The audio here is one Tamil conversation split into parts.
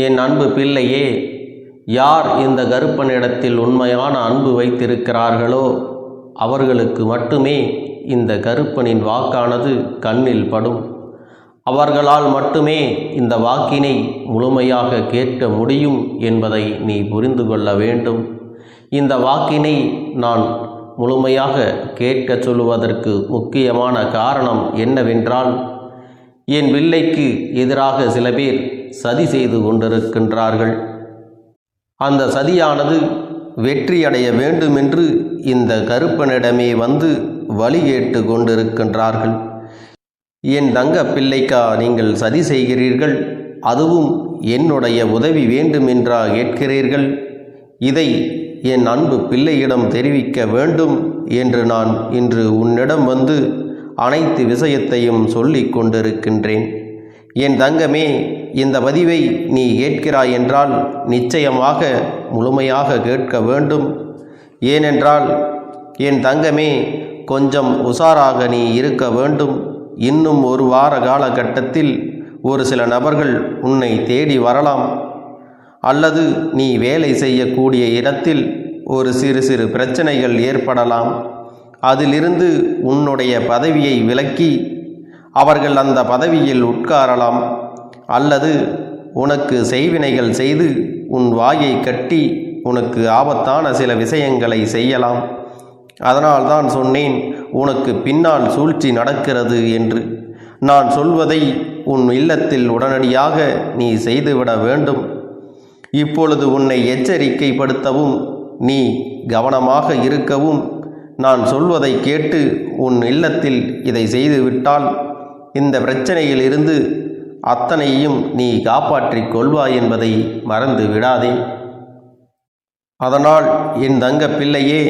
என் அன்பு பிள்ளையே யார் இந்த கருப்பனிடத்தில் உண்மையான அன்பு வைத்திருக்கிறார்களோ அவர்களுக்கு மட்டுமே இந்த கருப்பனின் வாக்கானது கண்ணில் படும். அவர்களால் மட்டுமே இந்த வாக்கினை முழுமையாக கேட்க முடியும் என்பதை நீ புரிந்து கொள்ள வேண்டும். இந்த வாக்கினை நான் முழுமையாக கேட்கச் சொல்லுவதற்கு முக்கியமான காரணம் என்னவென்றால் என் பிள்ளைக்கு எதிராக சில பேர் சதி செய்து கொண்டிருக்கின்றார்கள். அந்த சதியானது வெற்றியடைய வேண்டுமென்று இந்த கருப்பனிடமே வந்து வழி கேட்டு கொண்டிருக்கின்றார்கள். என் தங்க பிள்ளைக்கா நீங்கள் சதி செய்கிறீர்கள். அதுவும் என்னுடைய உதவி வேண்டுமென்றா கேட்கிறீர்கள். இதை என் அன்பு பிள்ளையிடம் தெரிவிக்க வேண்டும் என்று நான் இன்று உன்னிடம் வந்து அனைத்து விஷயத்தையும் சொல்லிக் கொண்டிருக்கின்றேன். என் தங்கமே இந்த பதிவை நீ கேட்கிறாய் என்றால் நிச்சயமாக முழுமையாக கேட்க வேண்டும். ஏனென்றால் என் தங்கமே கொஞ்சம் உஷாராக நீ இருக்க வேண்டும். இன்னும் ஒரு வார காலகட்டத்தில் ஒரு சில நபர்கள் உன்னை தேடி வரலாம். அல்லது நீ வேலை செய்யக்கூடிய இடத்தில் ஒரு சிறு சிறு பிரச்சனைகள் ஏற்படலாம். அதிலிருந்து உன்னுடைய பதவியை விலக்கி அவர்கள் அந்த பதவியில் உட்காரலாம். அல்லது உனக்கு செய்வினைகள் செய்து உன் வாயை கட்டி உனக்கு ஆபத்தான சில விஷயங்களை செய்யலாம். அதனால்தான் சொன்னேன் உனக்கு பின்னால் சூழ்ச்சி நடக்கிறது என்று. நான் சொல்வதை உன் இல்லத்தில் உடனடியாக நீ செய்துவிட வேண்டும். இப்பொழுது உன்னை எச்சரிக்கைப்படுத்தவும் நீ கவனமாக இருக்கவும் நான் சொல்வதை கேட்டு உன் இல்லத்தில் இதை செய்துவிட்டால் இந்த பிரச்சனையில் இருந்து அத்தனையும் நீ காப்பாற்றிக் கொள்வாய் என்பதை மறந்து விடாதே. அதனால் என் தங்க பிள்ளையே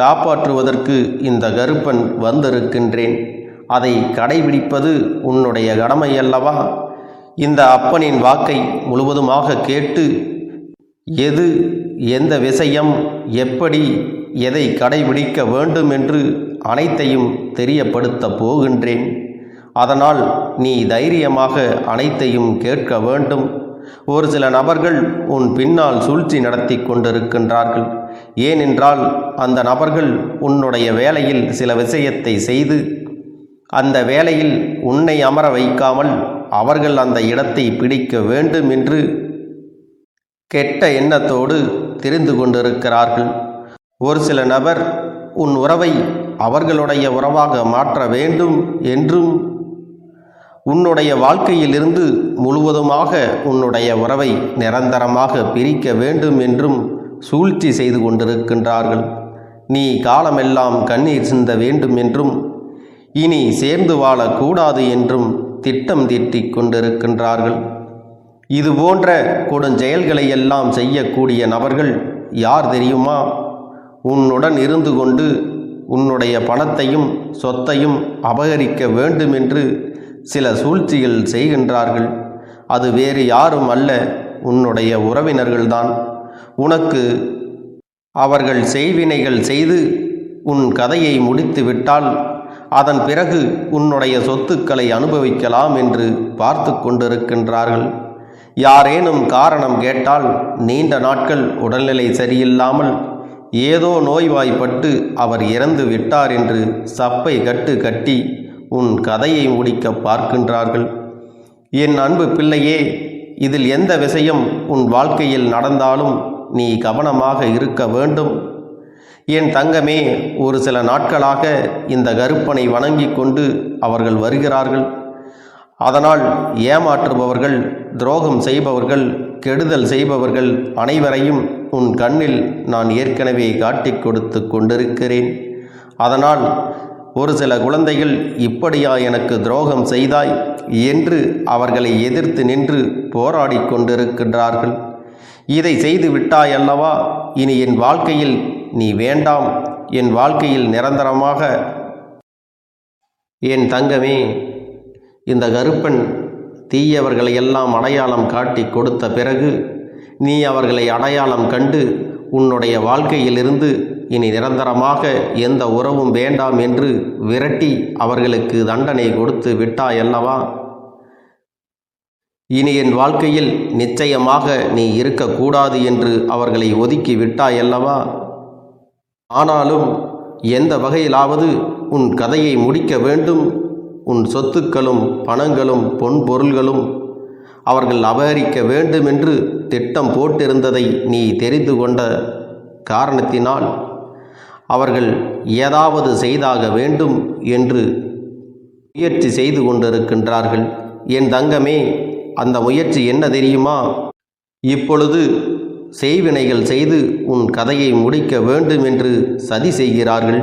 காப்பாற்றுவதற்கு இந்த கருப்பன் வந்திருக்கின்றேன். அதை கடைபிடிப்பது உன்னுடைய கடமை அல்லவா இந்த அப்பனின் வாக்கை முழுவதுமாக கேட்டு எது எந்த விஷயம் எப்படி எதை கடைபிடிக்க வேண்டும் என்று அனைத்தையும் தெரியப்படுத்தப் போகின்றேன். அதனால் நீ தைரியமாக அனைத்தையும் கேட்க வேண்டும். ஒரு சில நபர்கள் உன் பின்னால் சூழ்ச்சி நடத்தி கொண்டிருக்கின்றார்கள். ஏனென்றால் அந்த நபர்கள் உன்னுடைய வேலையில் சில விஷயத்தை செய்து அந்த வேலையில் உன்னை அமர வைக்காமல் அவர்கள் அந்த இடத்தை பிடிக்க வேண்டும் என்று கெட்ட எண்ணத்தோடு தெரிந்து கொண்டிருக்கிறார்கள். ஒரு சில நபர் உன் உறவை அவர்களுடைய உறவாக மாற்ற வேண்டும் என்றும் உன்னுடைய வாழ்க்கையிலிருந்து முழுவதுமாக உன்னுடைய உறவை நிரந்தரமாக பிரிக்க வேண்டும் என்றும் சூழ்ச்சி செய்து கொண்டிருக்கின்றார்கள். நீ காலமெல்லாம் கண்ணீர் சிந்த வேண்டும் என்றும் இனி சேர்ந்து வாழக்கூடாது என்றும் திட்டம் தீட்டிக் கொண்டிருக்கின்றார்கள். இது போன்ற கொடுஞ்செயல்களை எல்லாம் செய்யக்கூடிய நபர்கள் யார் தெரியுமா? உன்னுடன் இருந்து கொண்டு உன்னுடைய பணத்தையும் சொத்தையும் அபகரிக்க வேண்டுமென்று சில சூழ்ச்சிகள் செய்கின்றார்கள். அது வேறு யாரும் அல்ல உன்னுடைய உறவினர்கள்தான். உனக்கு அவர்கள் செய்வினைகள் செய்து உன் கதையை முடித்து விட்டால் அதன் பிறகு உன்னுடைய சொத்துக்களை அனுபவிக்கலாம் என்று பார்த்து கொண்டிருக்கின்றார்கள். யாரேனும் காரணம் கேட்டால் நீண்ட நாட்கள் உடல்நிலை சரியில்லாமல் ஏதோ நோய்வாய்ப்பட்டு அவர் இறந்து விட்டார் என்று சப்பை கட்டு கட்டி உன் கதையை முடிக்க பார்க்கின்றார்கள். என் அன்பு பிள்ளையே இதில் எந்த விஷயம் உன் வாழ்க்கையில் நடந்தாலும் நீ கவனமாக இருக்க வேண்டும். என் தங்கமே ஒரு சில நாட்களாக இந்த கருப்பனை வணங்கி கொண்டு அவர்கள் வருகிறார்கள். அதனால் ஏமாற்றுபவர்கள் துரோகம் செய்பவர்கள் கெடுதல் செய்பவர்கள் அனைவரையும் உன் கண்ணில் நான் ஏற்கனவே காட்டிக் கொடுத்து கொண்டிருக்கிறேன். அதனால் ஒரு சில குழந்தைகள் இப்படியா எனக்கு துரோகம் செய்தாய் என்று அவர்களை எதிர்த்து நின்று போராடி கொண்டிருக்கின்றார்கள். இதை செய்து விட்டாய் அல்லவா இனி என் வாழ்க்கையில் நீ வேண்டாம். என் வாழ்க்கையில் நிரந்தரமாக என் தங்கமே இந்த கருப்பன் தீயவர்களை எல்லாம் அடையாளம் காட்டி கொடுத்த பிறகு நீ அவர்களை அடையாளம் கண்டு உன்னுடைய வாழ்க்கையிலிருந்து இனி நிரந்தரமாக எந்த உறவும் வேண்டாம் என்று விரட்டி அவர்களுக்கு தண்டனை கொடுத்து விட்டாயல்லவா இனி என் வாழ்க்கையில் நிச்சயமாக நீ இருக்கக்கூடாது என்று அவர்களை ஒதுக்கி விட்டாயல்லவா ஆனாலும் எந்த வகையிலாவது உன் கதையை முடிக்க வேண்டும். உன் சொத்துக்களும் பணங்களும் பொன் பொருள்களும் அவர்கள் அபகரிக்க வேண்டும் என்று திட்டம் போட்டிருந்ததை நீ தெரிந்து கொண்ட காரணத்தினால் அவர்கள் ஏதாவது செய்தாக வேண்டும் என்று முயற்சி செய்து கொண்டிருக்கின்றார்கள். என் தங்கமே அந்த முயற்சி என்ன தெரியுமா? இப்பொழுது செய்வினைகள் செய்து உன் கதையை முடிக்க வேண்டும் என்று சதி செய்கிறார்கள்.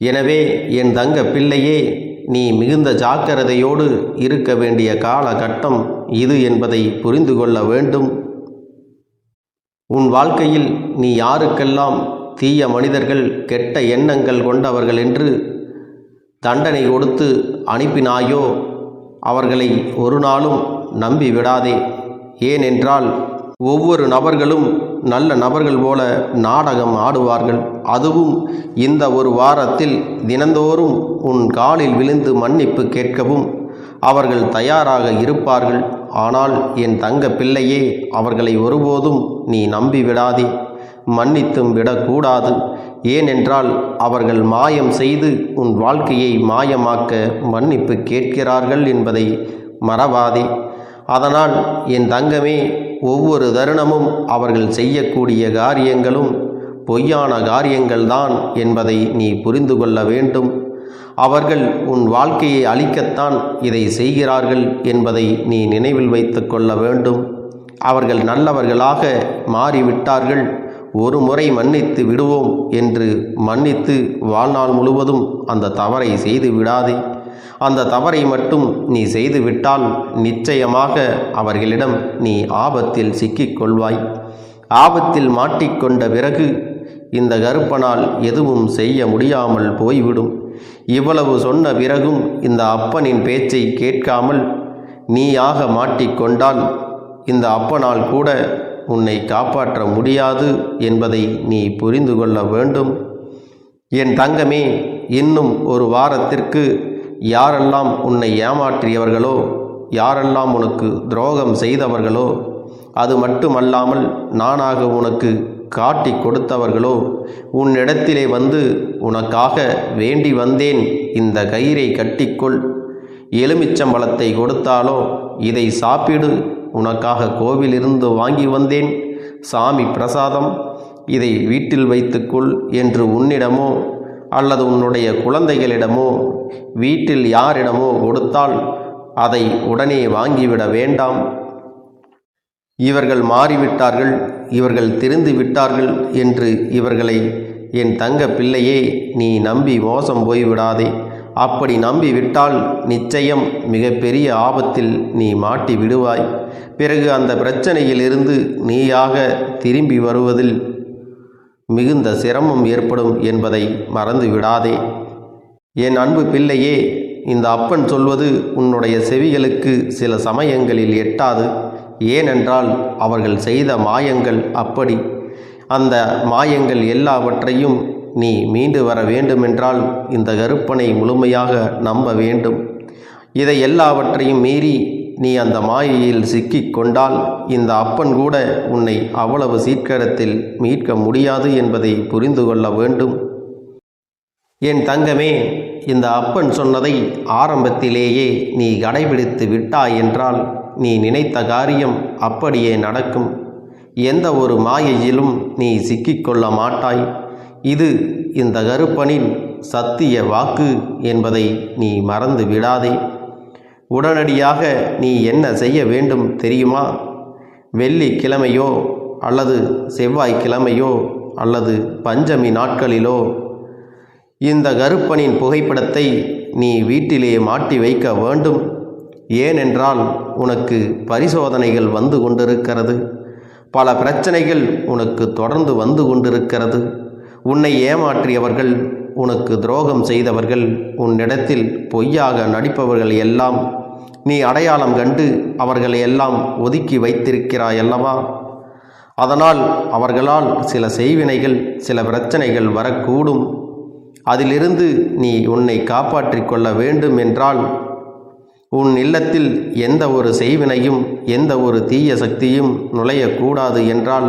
எனவே என் தங்க பிள்ளையே நீ மிகுந்த ஜாக்கிரதையோடு இருக்க வேண்டிய காலகட்டம் இது என்பதை புரிந்து கொள்ள வேண்டும். உன் வாழ்க்கையில் நீ யாருக்கெல்லாம் தீய மனிதர்கள் கெட்ட எண்ணங்கள் கொண்டவர்கள் என்று தண்டனை கொடுத்து அனுப்பினாயோ அவர்களை ஒரு நாளும் நம்பி விடாதே ஏனென்றால் ஒவ்வொரு நபர்களும் நல்ல நபர்கள் போல நாடகம் ஆடுவார்கள். அதுவும் இந்த ஒரு வாரத்தில் தினந்தோறும் உன் காலில் விழுந்து மன்னிப்பு கேட்கவும் அவர்கள் தயாராக இருப்பார்கள். ஆனால் என் தங்க பிள்ளையே அவர்களை ஒருபோதும் நீ நம்பி விடாதே. மன்னித்தும் விடக்கூடாது. ஏனென்றால் அவர்கள் மாயம் செய்து உன் வாழ்க்கையை மாயமாக்க மன்னிப்பு கேட்கிறார்கள் என்பதை மறவாதே. அதனால் என் தங்கமே ஒவ்வொரு தருணமும் அவர்கள் செய்யக்கூடிய காரியங்களும் பொய்யான காரியங்கள்தான் என்பதை நீ புரிந்து கொள்ள வேண்டும். அவர்கள் உன் வாழ்க்கையை அழிக்கத்தான் இதை செய்கிறார்கள் என்பதை நீ நினைவில் வைத்து கொள்ள வேண்டும். அவர்கள் நல்லவர்களாக மாறிவிட்டார்கள். ஒரு முறை மன்னித்து விடுவோம் என்று மன்னித்து வாழ்நாள் முழுவதும் அந்த தவறை செய்து விடாதே. அந்த தவறை மட்டும் நீ செய்துவிட்டால் நிச்சயமாக அவர்களிடம் நீ ஆபத்தில் சிக்கிக் கொள்வாய் ஆபத்தில் மாட்டிக்கொண்ட பிறகு இந்த கருப்பனால் எதுவும் செய்ய முடியாமல் போய்விடும். இவ்வளவு சொன்ன பிறகும் இந்த அப்பனின் பேச்சை கேட்காமல் நீயாக மாட்டிக்கொண்டால் இந்த அப்பனால் கூட உன்னை காப்பாற்ற முடியாது என்பதை நீ புரிந்து கொள்ள வேண்டும். என் தங்கமே இன்னும் ஒரு வாரத்திற்கு யாரெல்லாம் உன்னை ஏமாற்றியவர்களோ யாரெல்லாம் உனக்கு துரோகம் செய்தவர்களோ அது மட்டுமல்லாமல் நானாக உனக்கு காட்டி கொடுத்தவர்களோ உன்னிடத்திலே வந்து உனக்காக வேண்டி வந்தேன். இந்த கயிறை கட்டிக்கொள். எலுமிச்சம்பழத்தை கொடுத்தாலோ இதை சாப்பிடு. உனக்காக கோவிலிருந்து வாங்கி வந்தேன். சாமி பிரசாதம். இதை வீட்டில் வைத்துக்கொள் என்று உன்னிடமோ அல்லது உன்னுடைய குழந்தைகளிடமோ வீட்டில் யாரிடமோ கொடுத்தால் அதை உடனே வாங்கிவிட வேண்டாம். இவர்கள் மாறிவிட்டார்கள் இவர்கள் திருந்து விட்டார்கள் என்று இவர்களை என் தங்க பிள்ளையே நீ நம்பி மோசம் போய்விடாதே. அப்படி நம்பி விட்டால் நிச்சயம் மிகப்பெரிய ஆபத்தில் நீ மாட்டி விடுவாய் பிறகு அந்த பிரச்சனையிலிருந்து நீயாக திரும்பி வருவதில் மிகுந்த சிரமம் ஏற்படும் என்பதை மறந்து விடாதே என் அன்பு பிள்ளையே இந்த அப்பன் சொல்வது உன்னுடைய செவிகளுக்கு சில சமயங்களில் எட்டாது. ஏனென்றால் அவர்கள் செய்த மாயங்கள் அப்படி. அந்த மாயங்கள் எல்லாவற்றையும் நீ மீண்டு வர வேண்டுமென்றால் இந்த கருப்பனை முழுமையாக நம்ப வேண்டும். இதை எல்லாவற்றையும் மீறி நீ அந்த மாயையில் சிக்கிக் கொண்டால் இந்த அப்பன் கூட உன்னை அவ்வளவு சீக்கிரத்தில் மீட்க முடியாது என்பதை புரிந்து கொள்ள வேண்டும். என் தங்கமே இந்த அப்பன் சொன்னதை ஆரம்பத்திலேயே நீ கடைபிடித்து விட்டாய் என்றால் நீ நினைத்த காரியம் அப்படியே நடக்கும். எந்த ஒரு மாயையிலும் நீ சிக்கிக்கொள்ள மாட்டாய். இது இந்த கருப்பனின் சத்திய வாக்கு என்பதை நீ மறந்து விடாதே. உடனடியாக நீ என்ன செய்ய வேண்டும் தெரியுமா? வெள்ளிக்கிழமையோ அல்லது செவ்வாய்க்கிழமையோ அல்லது பஞ்சமி நாட்களிலோ? இந்த கருப்பனின் புகைப்படத்தை நீ வீட்டிலே மாட்டி வைக்க வேண்டும். ஏனென்றால் உனக்கு பரிசோதனைகள் வந்து கொண்டிருக்கிறது. பல பிரச்சனைகள் உனக்கு தொடர்ந்து வந்து கொண்டிருக்கிறது. உன்னை ஏமாற்றியவர்கள் உனக்கு துரோகம் செய்தவர்கள் உன்னிடத்தில் பொய்யாக நடிப்பவர்கள் எல்லாம் நீ அடையாளம் கண்டு அவர்களை எல்லாம் ஒதுக்கி வைத்திருக்கிறாய் அல்லவா? அதனால் அவர்களால் சில செய்வினைகள் சில பிரச்சனைகள் வரக்கூடும். அதிலிருந்து நீ உன்னை காப்பாற்றிக் கொள்ள வேண்டும் என்றால் உன் இல்லத்தில் எந்த ஒரு செய்வினையும் எந்த ஒரு தீய சக்தியும் நுழையக்கூடாது என்றால்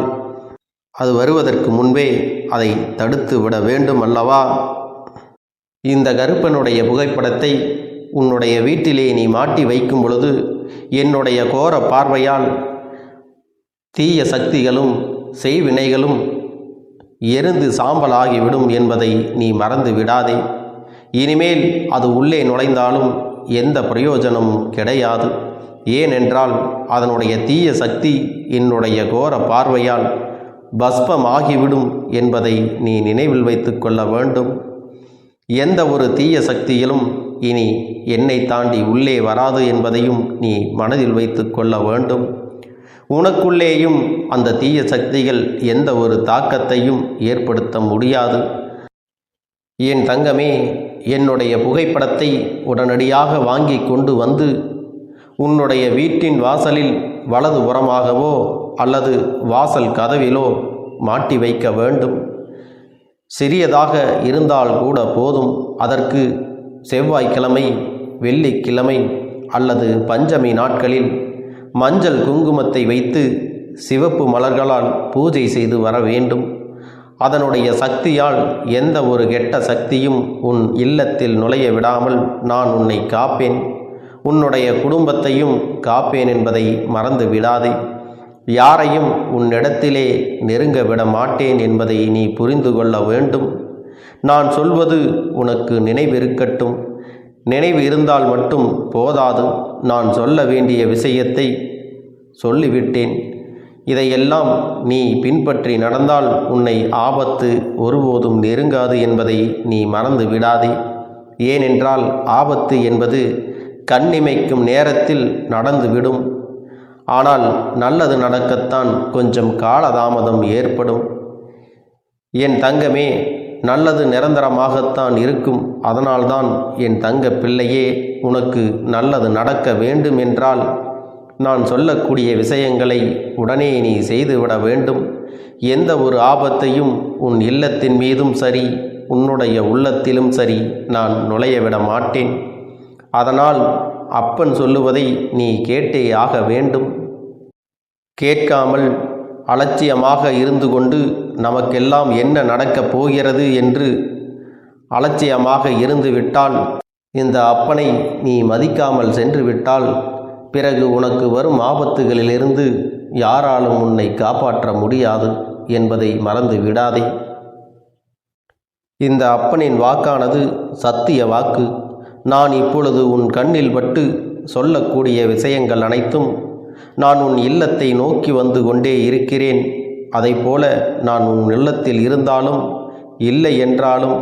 அது வருவதற்கு முன்பே அதை தடுத்து விட வேண்டும் அல்லவா? இந்த கருப்பனுடைய புகைப்படத்தை உன்னுடைய வீட்டிலே நீ மாட்டி வைக்கும் பொழுது என்னுடைய கோர பார்வையால் தீய சக்திகளும் செய்வினைகளும் எருந்து சாம்பலாகிவிடும் என்பதை நீ மறந்து விடாதே. இனிமேல் அது உள்ளே நுழைந்தாலும் எந்த பிரயோஜனமும் கிடையாது. ஏனென்றால் அதனுடைய தீய சக்தி என்னுடைய கோர பார்வையால் பஸ்பமாகிவிடும் என்பதை நீ நினைவில் வைத்து கொள்ள வேண்டும். எந்த ஒரு தீய சக்தியிலும் இனி என்னை தாண்டி உள்ளே வராது என்பதையும் நீ மனதில் வைத்து கொள்ள வேண்டும். உனக்குள்ளேயும் அந்த தீய சக்திகள் எந்த ஒரு தாக்கத்தையும் ஏற்படுத்த முடியாது. என் தங்கமே என்னுடைய புகைப்படத்தை உடனடியாக வாங்கி கொண்டு வந்து உன்னுடைய வீட்டின் வாசலில் வலது புறமாகவோ அல்லது வாசல் கதவிலோ மாட்டி வைக்க வேண்டும். சிறியதாக இருந்தால் கூட போதும். அதற்கு செவ்வாய்க்கிழமை வெள்ளிக்கிழமை அல்லது பஞ்சமி நாட்களில் மஞ்சள் குங்குமத்தை வைத்து சிவப்பு மலர்களால் பூஜை செய்து வர வேண்டும். அதனுடைய சக்தியால் எந்த ஒரு கெட்ட சக்தியும் உன் இல்லத்தில் நுழைய விடாமல் நான் உன்னை காப்பேன். உன்னுடைய குடும்பத்தையும் காப்பேன் என்பதை மறந்து விடாதே. யாரையும் உன்னிடத்திலே நெருங்க விட மாட்டேன் என்பதை நீ புரிந்து கொள்ள வேண்டும். நான் சொல்வது உனக்கு நினைவிருக்கட்டும். நினைவு இருந்தால் மட்டும் போதாது. நான் சொல்ல வேண்டிய விஷயத்தை சொல்லிவிட்டேன். இதையெல்லாம் நீ பின்பற்றி நடந்தால் உன்னை ஆபத்து ஒருபோதும் நெருங்காது என்பதை நீ மறந்து விடாதே. ஏனென்றால் ஆபத்து என்பது கண்ணிமைக்கும் நேரத்தில் நடந்துவிடும். ஆனால் நல்லது நடக்கத்தான் கொஞ்சம் காலதாமதம் ஏற்படும். என் தங்கமே நல்லது நிரந்தரமாகத்தான் இருக்கும். அதனால்தான் என் தங்க பிள்ளையே உனக்கு நல்லது நடக்க வேண்டும் என்றால் நான் சொல்லக்கூடிய விஷயங்களை உடனே நீ செய்துவிட வேண்டும். எந்த ஒரு ஆபத்தையும் உன் இல்லத்தின் மீதும் சரி உன்னுடைய உள்ளத்திலும் சரி நான் நுழைய விட மாட்டேன். அதனால் அப்பன் சொல்லுவதை நீ கேட்டே ஆக வேண்டும். கேட்காமல் அலட்சியமாக இருந்து கொண்டு நமக்கெல்லாம் என்ன நடக்கப் போகிறது என்று அலட்சியமாக இருந்துவிட்டால் இந்த அப்பனை நீ மதிக்காமல் சென்று விட்டால் பிறகு உனக்கு வரும் ஆபத்துகளிலிருந்து யாராலும் உன்னை காப்பாற்ற முடியாது என்பதை மறந்து விடாதே. இந்த அப்பனின் வாக்கானது சத்திய வாக்கு. நான் இப்பொழுது உன் கண்ணில் பட்டு சொல்லக்கூடிய விஷயங்கள் அனைத்தும் நான் உன் இல்லத்தை நோக்கி வந்து கொண்டே இருக்கிறேன். போல நான் உன் இல்லத்தில் இருந்தாலும் இல்லை என்றாலும்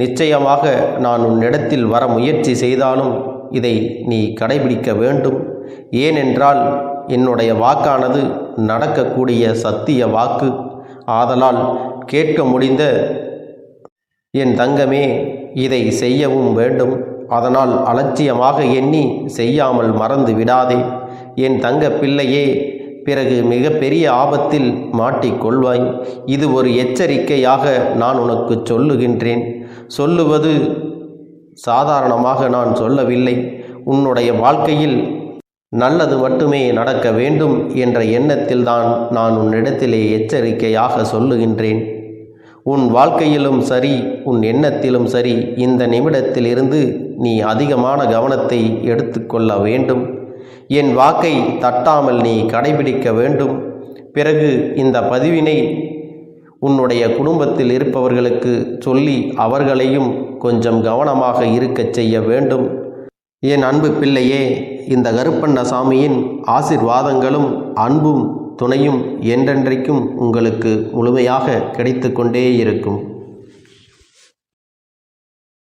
நிச்சயமாக நான் உன்னிடத்தில் வர முயற்சி செய்தாலும் இதை நீ கடைபிடிக்க வேண்டும். ஏனென்றால் என்னுடைய வாக்கானது நடக்கக்கூடிய சத்திய வாக்கு. ஆதலால் கேட்க முடிந்த என் தங்கமே இதை செய்யவும் வேண்டும். அதனால் அலட்சியமாக எண்ணி செய்யாமல் மறந்து விடாதே. என் தங்க பிள்ளையே பிறகு மிகப்பெரிய ஆபத்தில் மாட்டிக்கொள்வாய் இது ஒரு எச்சரிக்கையாக நான் உனக்கு சொல்லுகின்றேன். சொல்லுவது சாதாரணமாக நான் சொல்லவில்லை. உன்னுடைய வாழ்க்கையில் நல்லது மட்டுமே நடக்க வேண்டும் என்ற எண்ணத்தில்தான் நான் உன்னிடத்திலே எச்சரிக்கையாக சொல்லுகின்றேன். உன் வாழ்க்கையிலும் சரி உன் எண்ணத்திலும் சரி இந்த நிமிடத்திலிருந்து நீ அதிகமான கவனத்தை எடுத்துக்கொள்ள வேண்டும். என் வாக்கை தட்டாமல் நீ கடைபிடிக்க வேண்டும். பிறகு இந்த பதிவினை உன்னுடைய குடும்பத்தில் இருப்பவர்களுக்கு சொல்லி அவர்களையும் கொஞ்சம் கவனமாக இருக்கச் செய்ய வேண்டும். என் அன்பு பிள்ளையே இந்த கருப்பண்ண சாமியின் ஆசிர்வாதங்களும் அன்பும் துணையும் என்றென்றைக்கும் உங்களுக்கு முழுமையாக கிடைத்து கொண்டே இருக்கும்.